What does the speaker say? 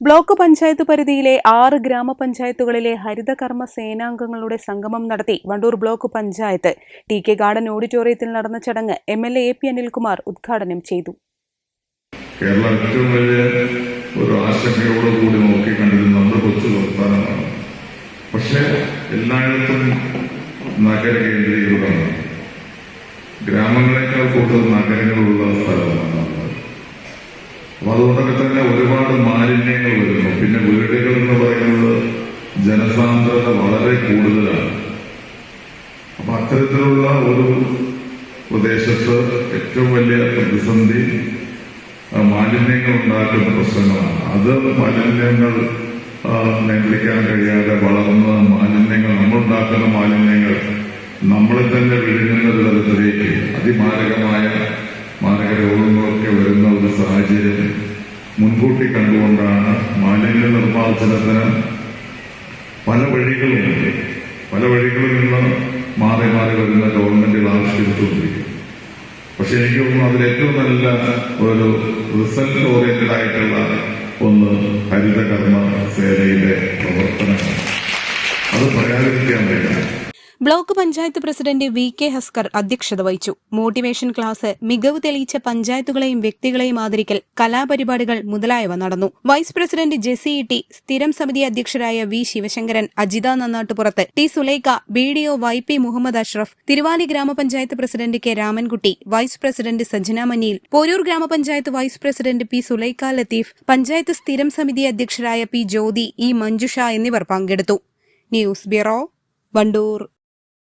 Block panchayat പരിധിയിലെ ആറ് ഗ്രാമപഞ്ചായത്തുകളിലെ ഹരിതകർമ്മ സേനാംഗങ്ങളുടെ സംഗമം നടത്തി Wandoor block panchayat. T K garden ഓഡിറ്റോറിയത്തിൽ നടന്ന ചടങ്ങ് M L A P Anilkumar ഉദ്ഘാടനം ചെയ്തു. ഒരു കൊച്ചു പക്ഷേ നഗര ഗ്രാമങ്ങളെക്കാൾ കൂടുതൽ നമ്മുടെ. അപ്പൊ അതുകൊണ്ടൊക്കെ തന്നെ ഒരുപാട് മാലിന്യങ്ങൾ വരുന്നു. പിന്നെ വീടുകൾ എന്ന് പറയുന്നത് ജനസാന്ദ്രത വളരെ കൂടുതലാണ്. അപ്പൊ അത്തരത്തിലുള്ള ഒരു പ്രദേശത്ത് ഏറ്റവും വലിയ പ്രതിസന്ധി മാലിന്യങ്ങൾ ഉണ്ടാക്കുന്ന പ്രശ്നങ്ങളാണ്. അത് മാലിന്യങ്ങൾ നിയന്ത്രിക്കാൻ കഴിയാതെ വളർന്ന മാലിന്യങ്ങൾ നമ്മളുണ്ടാക്കുന്ന മാലിന്യങ്ങൾ നമ്മളെ തന്നെ വിഴുങ്ങുന്ന മുൻകൂട്ടി കണ്ടുകൊണ്ടാണ് മാലിന്യ നിർമ്മാർജനത്തിന് പല വഴികളുമുണ്ട് പല വഴികളിൽ നിന്ന് മാറി മാറി വരുന്ന ഗവൺമെന്റുകൾ ആവിഷ്കരിച്ചുകൊണ്ടിരിക്കും പക്ഷെ എനിക്ക് തോന്നുന്നു അതിൽ ഏറ്റവും നല്ല ഒരു റിസൾട്ട് ഓറിയന്റഡ് ആയിട്ടുള്ള ഒന്ന് ഹരിതകർമ്മ സേനയിലെ പ്രവർത്തനങ്ങൾ അത് പറയാതിരിക്കാൻ വയ്യ block panchayat president V K Haskar അധ്യക്ഷത വഹിച്ചു. മോട്ടിവേഷൻ ക്ലാസ് മികവ് തെളിയിച്ച പഞ്ചായത്തുകളെയും വ്യക്തികളെയും ആദരിക്കൽ കലാപരിപാടികൾ മുതലായവ നടന്നു. വൈസ് പ്രസിഡന്റ് ജെസി ടി സ്ഥിരം സമിതി അധ്യക്ഷരായ V Sivasankaran Ajitha Nannattupurath T Sulaikha B D O Y P Muhammad Ashraf Thiruvali ഗ്രാമപഞ്ചായത്ത് president K Ramankutty vice president Sajjana Maniyil Poroor ഗ്രാമപഞ്ചായത്ത് vice president P Sulaikha Latheef panchayat സ്ഥിരം സമിതി അധ്യക്ഷരായ P Jyothi E Manjusha എന്നിവർ പങ്കെടുത്തു. News bureau Wandoor.